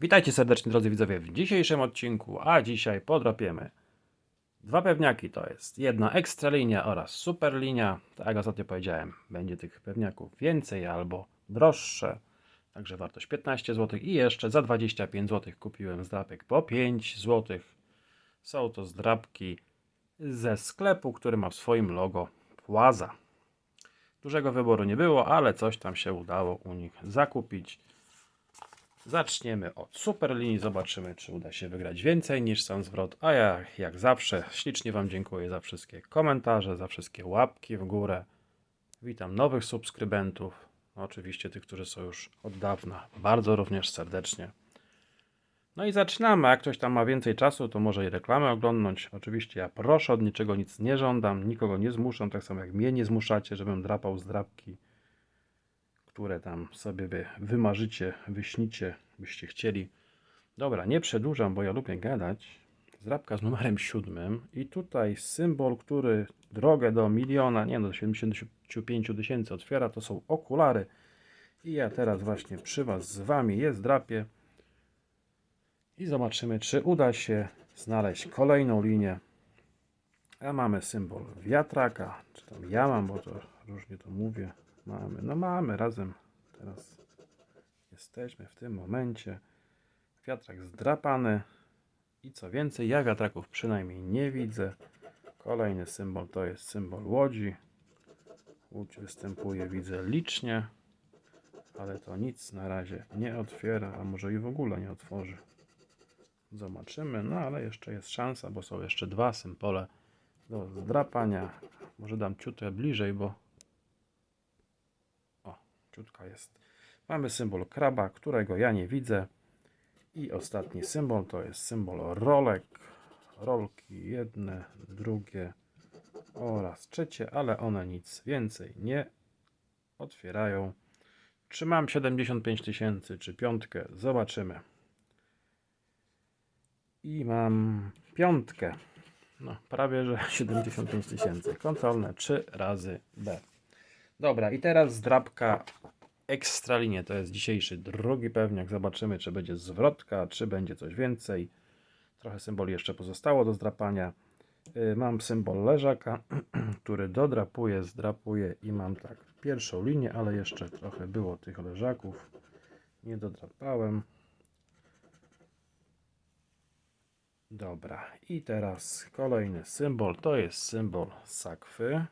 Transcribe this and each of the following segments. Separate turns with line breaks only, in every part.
Witajcie serdecznie drodzy widzowie w dzisiejszym odcinku, a dzisiaj podropiemy dwa pewniaki, to jest jedna ekstra linia oraz super linia. Tak jak ostatnio powiedziałem, będzie tych pewniaków więcej albo droższe, także wartość 15 zł i jeszcze za 25 zł kupiłem zdrapek po 5 zł. Są to zdrapki ze sklepu, który ma w swoim logo Płaza. Dużego wyboru nie było, ale coś tam się udało u nich zakupić. Zaczniemy od super linii, zobaczymy czy uda się wygrać więcej niż sam zwrot, a ja jak zawsze ślicznie Wam dziękuję za wszystkie komentarze, za wszystkie łapki w górę. Witam nowych subskrybentów, no, oczywiście tych, którzy są już od dawna, bardzo również serdecznie. No i zaczynamy, jak ktoś tam ma więcej czasu, to może i reklamę oglądnąć. Oczywiście ja proszę, od niczego nic nie żądam, nikogo nie zmuszam, tak samo jak mnie nie zmuszacie, żebym drapał zdrapki które tam sobie wy wymarzycie, wyśnicie, byście chcieli. Dobra, nie przedłużam, bo ja lubię gadać. Zdrabka z numerem siódmym i tutaj symbol, który drogę do miliona, nie no, do 75 tysięcy otwiera, to są okulary. I ja teraz właśnie przy Was z Wami jest drapie i zobaczymy, czy uda się znaleźć kolejną linię. A mamy symbol wiatraka, czy tam ja mam, bo to różnie to mówię. Mamy, no mamy razem. Teraz jesteśmy w tym momencie. Wiatrak zdrapany. I co więcej, ja wiatraków przynajmniej nie widzę. Kolejny symbol to jest symbol łodzi. Łódź występuje, widzę licznie, ale to nic na razie nie otwiera, a może i w ogóle nie otworzy. Zobaczymy, no ale jeszcze jest szansa, bo są jeszcze dwa symbole do zdrapania. Może dam ciutę bliżej, bo ciutka jest. Mamy symbol kraba, którego ja nie widzę. I ostatni symbol to jest symbol rolek. Rolki jedne, drugie oraz trzecie, ale one nic więcej nie otwierają. Czy mam 75 tysięcy, czy piątkę? Zobaczymy. I mam piątkę. No, prawie że 75 tysięcy. Kontrolne 3 razy B. Dobra, i teraz zdrabka Ekstralinie. To jest dzisiejszy drugi pewniak. Zobaczymy, czy będzie zwrotka, czy będzie coś więcej. Trochę symboli jeszcze pozostało do zdrapania. Y, Mam symbol leżaka, który dodrapuje, zdrapuje i mam tak pierwszą linię, ale jeszcze trochę było tych leżaków. Nie dodrapałem. Dobra, i teraz kolejny symbol to jest symbol sakwy.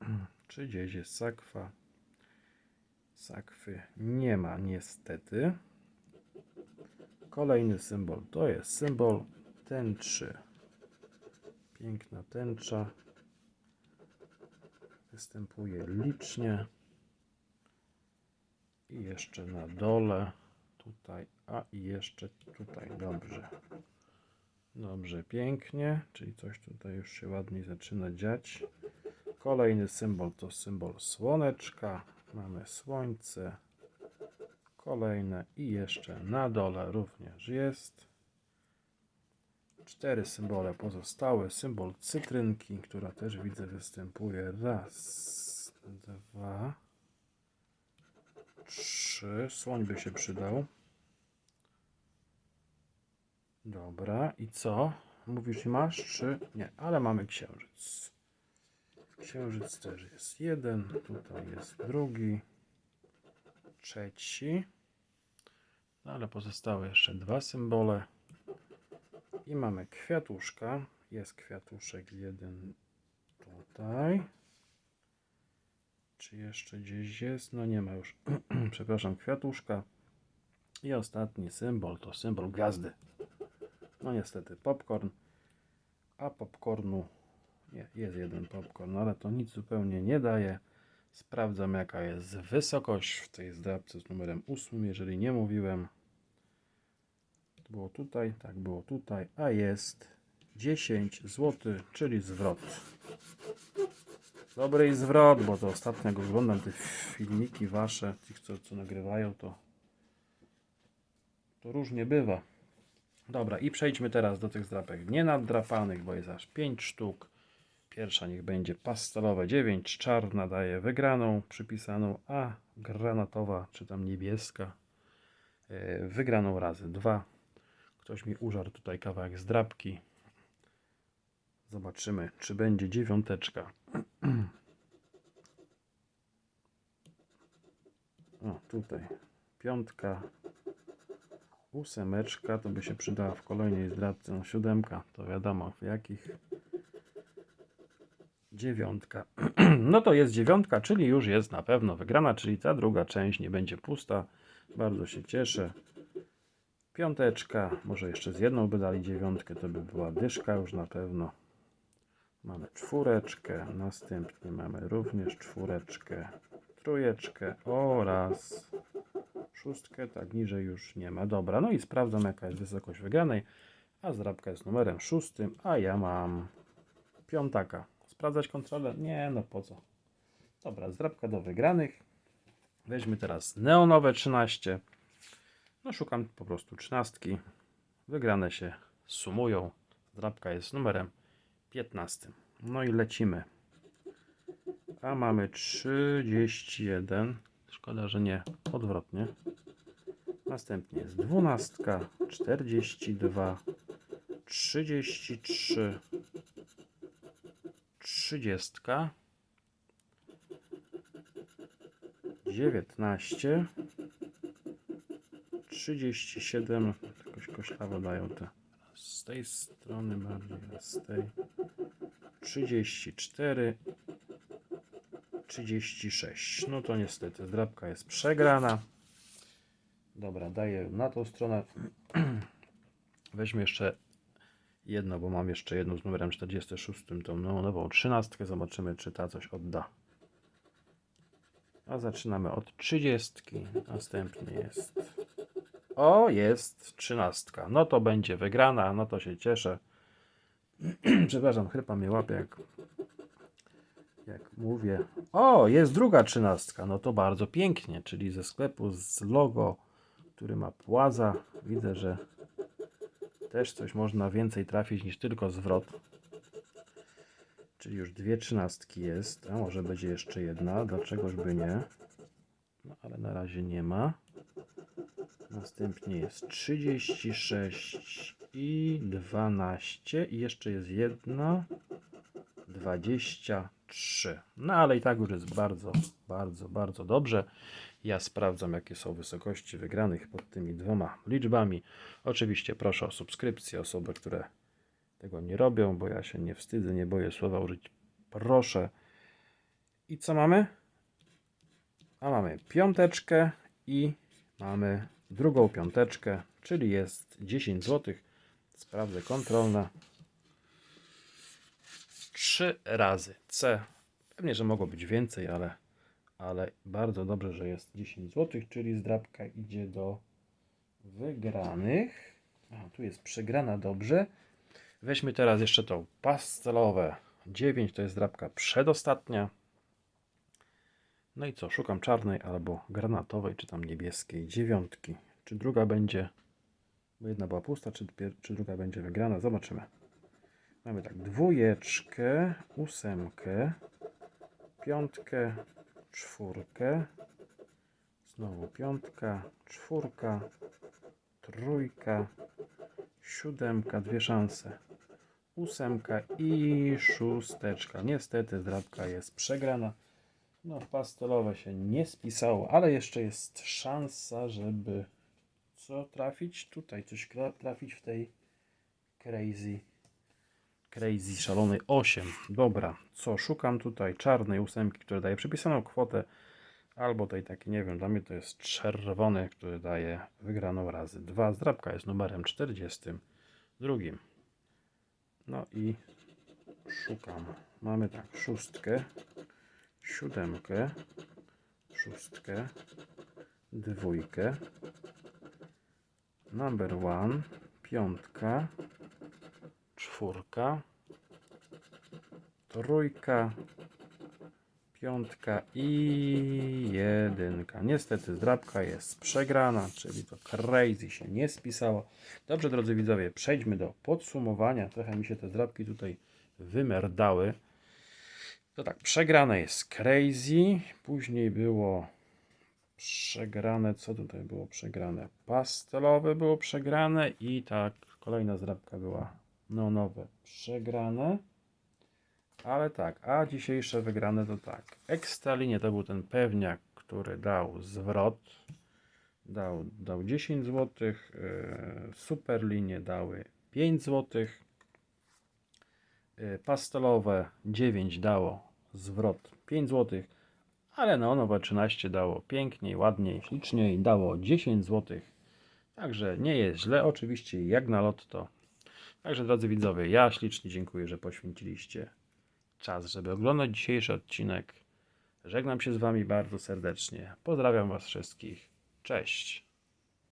Czy gdzieś jest sakwa? Sakwy nie ma niestety. Kolejny symbol to jest symbol tęczy. Piękna tęcza. Występuje licznie. I jeszcze na dole. Tutaj, a i jeszcze tutaj. Dobrze. Dobrze, pięknie. Czyli coś tutaj już się ładniej zaczyna dziać. Kolejny symbol to symbol słoneczka. Mamy słońce. Kolejne i jeszcze na dole również jest. Cztery symbole pozostałe. Symbol cytrynki, która też widzę występuje. Raz, dwa, trzy. Słoń by się przydał. Dobra, i co? Mówisz, masz trzy? Nie, ale mamy księżyc. Księżyc też jest jeden, tutaj jest drugi, trzeci. No ale pozostały jeszcze dwa symbole. I mamy kwiatuszka. Jest kwiatuszek jeden tutaj. Czy jeszcze gdzieś jest? No nie ma już. Przepraszam, kwiatuszka. I ostatni symbol to symbol gwiazdy. No niestety popcorn. A popcornu jest jeden popcorn, ale to nic zupełnie nie daje. Sprawdzam jaka jest wysokość w tej zdrabce z numerem 8, jeżeli nie mówiłem. Było tutaj, tak było tutaj, a jest 10 zł, czyli zwrot. Dobry zwrot, bo to ostatnio jak oglądam te filmiki wasze, tych co, co nagrywają, to to różnie bywa. Dobra, i przejdźmy teraz do tych zdrapek nienaddrapanych, bo jest aż 5 sztuk. Pierwsza niech będzie pastelowe 9, czarna daje wygraną przypisaną, a granatowa czy tam niebieska e, wygraną razy dwa. Ktoś mi użarł tutaj kawałek z drapki. Zobaczymy, czy będzie dziewiąteczka. O, tutaj piątka, ósemeczka, to by się przydała w kolejnej zdrabce. No, siódemka, to wiadomo w jakich. Dziewiątka. No to jest dziewiątka, czyli już jest na pewno wygrana, czyli ta druga część nie będzie pusta. Bardzo się cieszę. Piąteczka, może jeszcze z jedną by dali dziewiątkę, to by była dyszka już na pewno. Mamy czwóreczkę, następnie mamy również czwóreczkę, trójeczkę oraz szóstkę, tak niżej już nie ma. Dobra, no i sprawdzam jaka jest wysokość wygranej, a zdrabka jest numerem szóstym, a ja mam piątaka. Sprawdzać kontrolę? Nie, no po co. Dobra, zdrabka do wygranych. Weźmy teraz neonowe 13. No szukam po prostu trzynastki. Wygrane się sumują. Zdrabka jest numerem 15. No i lecimy. A mamy 31. Szkoda, że nie odwrotnie. Następnie jest 12, 42, 33, 30, 19, 37. Jakoś koślawo dają te. Z tej strony bardziej, z tej. 34, 36. No to niestety zdrabka jest przegrana. Dobra, daję na tą stronę. Weźmy jeszcze jedno, bo mam jeszcze jedną z numerem 46, tą no- nową 13. Zobaczymy, czy ta coś odda. A zaczynamy od 30. Następny jest. O, jest 13. No to będzie wygrana, no to się cieszę. Przepraszam, chrypa mnie łapie, jak, jak mówię. O, jest druga trzynastka. No to bardzo pięknie, czyli ze sklepu z logo, który ma płaza. Widzę, że też coś można więcej trafić niż tylko zwrot. Czyli już dwie trzynastki jest, a może będzie jeszcze jedna, dlaczegoż by nie. No ale na razie nie ma. Następnie jest 36 i 12 i jeszcze jest jedna 23. No ale i tak już jest bardzo, bardzo, bardzo dobrze. Ja sprawdzam jakie są wysokości wygranych pod tymi dwoma liczbami. Oczywiście proszę o subskrypcję osoby, które tego nie robią, bo ja się nie wstydzę, nie boję słowa użyć. Proszę. I co mamy? A mamy piąteczkę i mamy drugą piąteczkę, czyli jest 10 zł. Sprawdzę kontrolne. 3 razy C. Pewnie, że mogło być więcej, ale, ale bardzo dobrze, że jest 10 zł, czyli zdrabka idzie do wygranych. A, tu jest przegrana dobrze. Weźmy teraz jeszcze tą pastelowe 9, to jest drapka przedostatnia. No i co, szukam czarnej albo granatowej, czy tam niebieskiej dziewiątki. Czy druga będzie, bo jedna była pusta, czy, czy druga będzie wygrana, zobaczymy. Mamy tak, dwójeczkę, ósemkę, piątkę, czwórkę, znowu piątka, czwórka, trójka, siódemka, dwie szanse, ósemka i szósteczka. Niestety zdrabka jest przegrana. No, pastelowe się nie spisało, ale jeszcze jest szansa, żeby co trafić? Tutaj coś trafić w tej crazy crazy szalonej 8. Dobra, co szukam tutaj czarnej ósemki, która daje przypisaną kwotę albo tej taki, nie wiem, dla mnie to jest czerwony, który daje wygraną razy 2. Zdrabka jest numerem 42. No i szukam. Mamy tak, szóstkę, siódemkę, szóstkę, dwójkę, number one, piątka, czwórka, trójka, piątka i jedynka. Niestety zdrabka jest przegrana, czyli to crazy się nie spisało. Dobrze, drodzy widzowie, przejdźmy do podsumowania. Trochę mi się te zdrabki tutaj wymerdały. To tak, przegrane jest crazy, później było przegrane. Co tutaj było przegrane? Pastelowe było przegrane i tak, kolejna zdrabka była neonowe przegrane. Ale tak, a dzisiejsze wygrane to tak. Ekstralinie to był ten pewniak, który dał zwrot. Dał, dał 10 zł. Superlinie dały 5 zł. Pastelowe 9 dało zwrot 5 zł. Ale no, nowe 13 dało piękniej, ładniej, śliczniej. Dało 10 zł. Także nie jest źle, oczywiście jak na lotto. Także drodzy widzowie, ja ślicznie dziękuję, że poświęciliście czas, żeby oglądać dzisiejszy odcinek. Żegnam się z Wami bardzo serdecznie. Pozdrawiam Was wszystkich. Cześć.